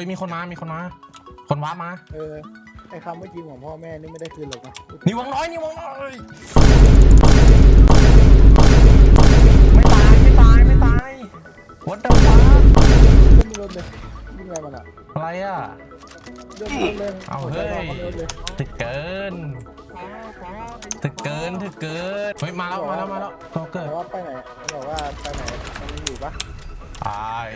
ฮ้ยมีคนมา มีคนมา คนว้ามา เออไอ้คำเมื่อกี้ของพ่อแม่นี่ไม่ได้คืนหรอกนะนี่วังน้อยนี่วังน้อย ไม่ตาย ไม่ตาย ไม่ตาย What the fuck ขึ้นรถเลยยิ่งไงมันอะอะไรอะเรื่องรถเลยเอาหัวใจเฮ้ยรอเขาเลยถึกเกินถึกเกินถึกเกิน เฮ้ยมาแล้วมาแล้วมาแล้วโตเกิแต่ดว่าไปไหนมันบอกว่าไปไหนมันยังอยู่ปะตาย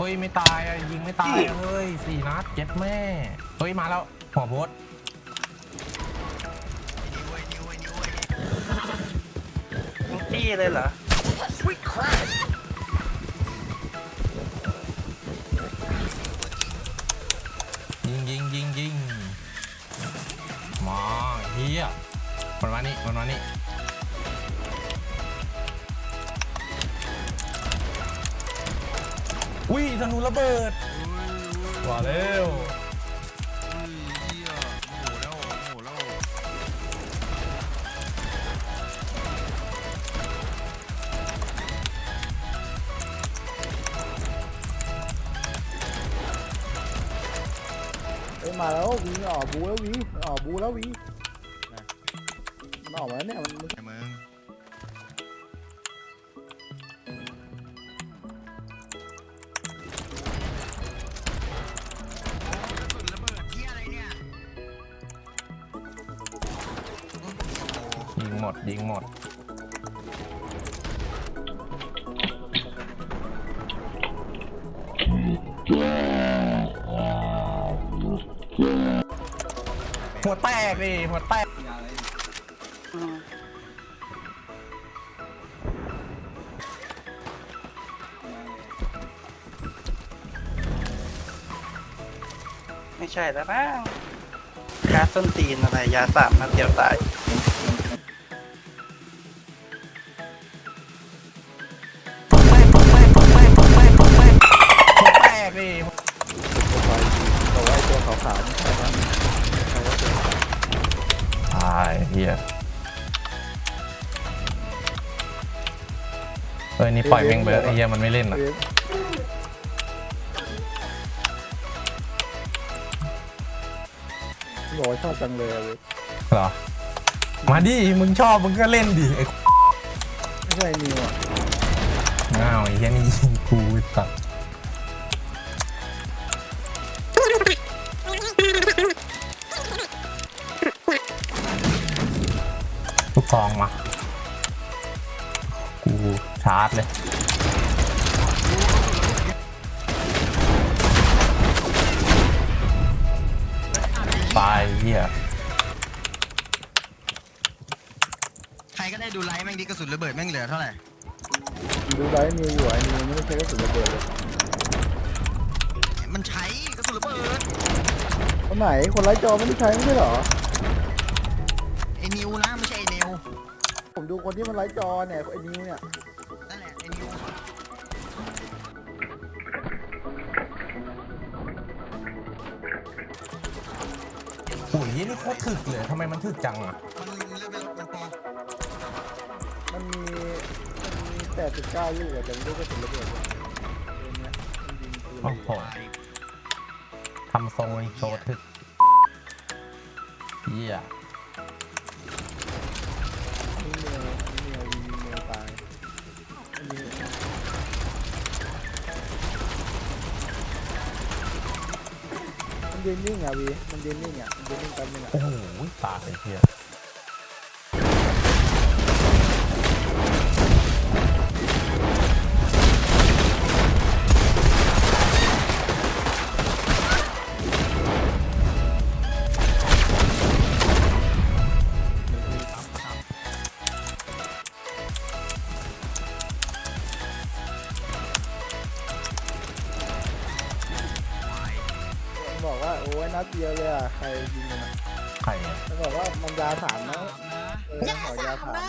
ฮ้ย ไม่ตายอะยิงไม่ตายอะเฮ้ยสี่นัดเจ็ดแม่ เฮ้ย มาแล้วหัวโพสมึงตี้เลยเหรอยิงยิงยิงยิงมาเฮียมันมานี่มันมานี่ อุ้ยธนูระเบิดว่าเร็วเอ้ยมาแล้ววีออกบูแล้ววีออกบูแล้ววีมันออกมาแล้วเนี่ยมันมันไอ้มึง ยิงหมด หัวแตกดิหัวแตก ไม่ใช่แล้วนะการส้นตีนอะไร ยาสามนัดเดียวตายายเฮียเอ้ยนี่ปล่อยแม่งเบอร์ไอ้เฮียมันไม่เล่นอะเอ๊ะบอกว่าชอบจังเลยอะเว้ยเหรอ มาดิ มึงชอบมึงก็เล่นดิไอ้ไม่ใช่นิวอะง่าวไอ้เฮียนี่ยิงกูไอ้สัสลู กกองมา กูชาร์จเลยตายเฮียใครก็ได้ดูไลฟ์แม่งดิกระสุนระเบิดแม่งเหลือเท่าไหร่ ดูไลฟ์นิวอยู่ไอ้นิวไม่ได้ใช้กระสุนระเบิดเลยมันใช้กระสุนระเบิด คนไหนคนไร้จอไม่ได้ใช้ไม่ใช่เหรอไอ้ ผมดูคนที่มันไร้จอเนี่ยไอ้นิวเนี่ยนั่นแหละไอ้นิวโอ้ยนี่โคตรถึกเลยทำไมมันถึกจังอะ มันเลือกไปรถมันโปรมันมีมันมีแปดสิบเก้าลูกอะแต่ไม่รู้กระสุนระเบิดเลยเกมเนี้ยมันยิงปืนโอ้โห ทำทรงโชว์ถึกเยี่ย มันยืนนิ่งอะวีมันยืนนิ่งอะมันยืนนิ่งแป๊บนึงอะโอ้โหตายไอ้เหี้ย นัดเดียวเลยอะใครยิงมันอะใครอะมันบอกว่ามันยาสามนะเออมันบอกยาสามนะ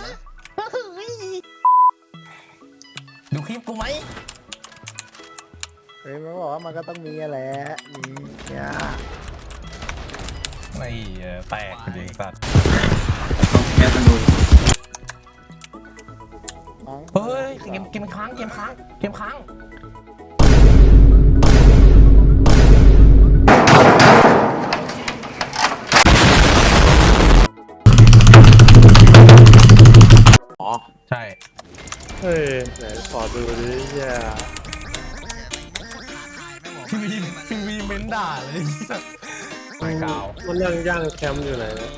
ดูคลิปกูไหมเฮ้ยมันบอกว่ามันก็ต้องมีแหละมีเนี่ยไม่เอ่อแตกจริงสัตว์มั้งเกมเกมค้างเกมค้างเกมค้าง ใช่ เฮ้ยไหนขอดูดิเหี้ยพี่วีพี่วีเม้นด่าเลยไม่กล่าวมันยังย่างแคมป์อยู่ไหนเนี่ย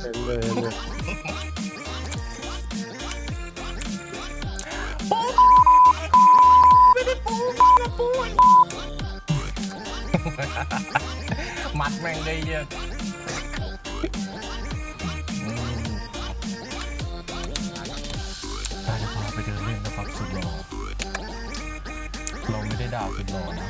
เต็มเลยเนี่ยมัด แม่งได้เยอะอืมตาจะพาไปเดินเล่นนะครับสุดหล่อเราไม่ได้ด่าสุดหล่อนะ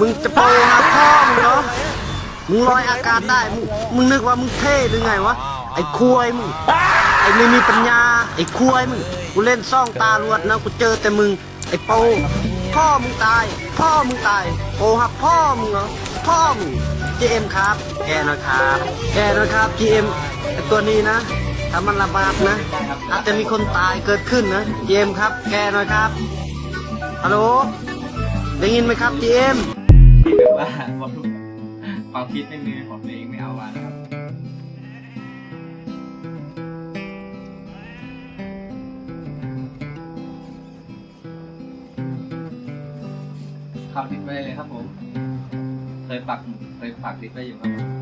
มึงจะโปหาพ่อมึงเหรอ มึงลอยอากาศได้ มึงมึงนึกว่ามึงเท่หรือไงวะ ไอ้คุยมึง ไอ้ไม่มีปัญญา ไอ้คุยมึง กูเล่นซ่องตาลวดนะ กูเจอแต่มึง ไอ้โป พ่อมึงตาย พ่อมึงตายโปหักพ่อมึงเหรอ พ่อมึง GM ครับ แกหน่อยครับ แกหน่อยครับ GM ไอ้ตัวนี้นะ ถ้ามันระบาดนะ อาจจะมีคนตายเกิดขึ้นนะ GM ครับ แกหน่อยครับ ฮัลโหล ได้ยินไหมครับ GM ที่แบบว่าความคิดไม่มีของตัวเองไม่เอามานะครับ ขับดิสไปเลยครับผม เคยปักเคยปักดิสไปอยู่ครับ